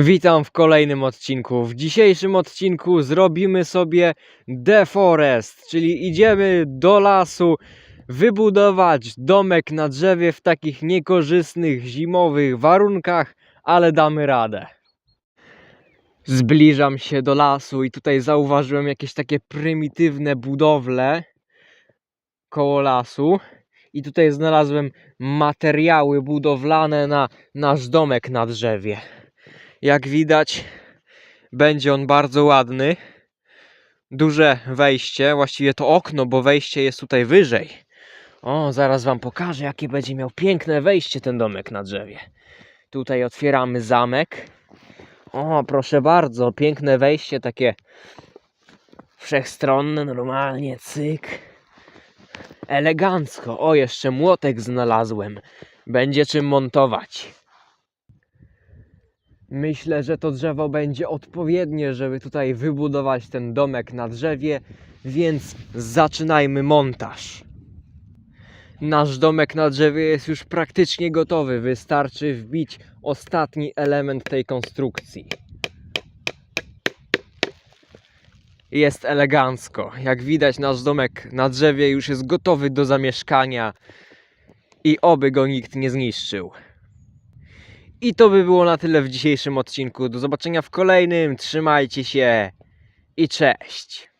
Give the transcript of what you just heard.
Witam w kolejnym odcinku. W dzisiejszym odcinku zrobimy sobie deforest, czyli idziemy do lasu wybudować domek na drzewie w takich niekorzystnych zimowych warunkach, ale damy radę. Zbliżam się do lasu i tutaj zauważyłem jakieś takie prymitywne budowle koło lasu. I tutaj znalazłem materiały budowlane na nasz domek na drzewie. Jak widać, będzie on bardzo ładny. Duże wejście, właściwie to okno, bo wejście jest tutaj wyżej. O, zaraz wam pokażę, jakie będzie miał piękne wejście ten domek na drzewie. Tutaj otwieramy zamek. O, proszę bardzo, piękne wejście, takie wszechstronne, normalnie, cyk. Elegancko. O, jeszcze młotek znalazłem. Będzie czym montować. Myślę, że to drzewo będzie odpowiednie, żeby tutaj wybudować ten domek na drzewie, więc zaczynajmy montaż. Nasz domek na drzewie jest już praktycznie gotowy, wystarczy wbić ostatni element tej konstrukcji. Jest elegancko. Jak widać, nasz domek na drzewie już jest gotowy do zamieszkania i oby go nikt nie zniszczył. I to by było na tyle w dzisiejszym odcinku. Do zobaczenia w kolejnym. Trzymajcie się i cześć.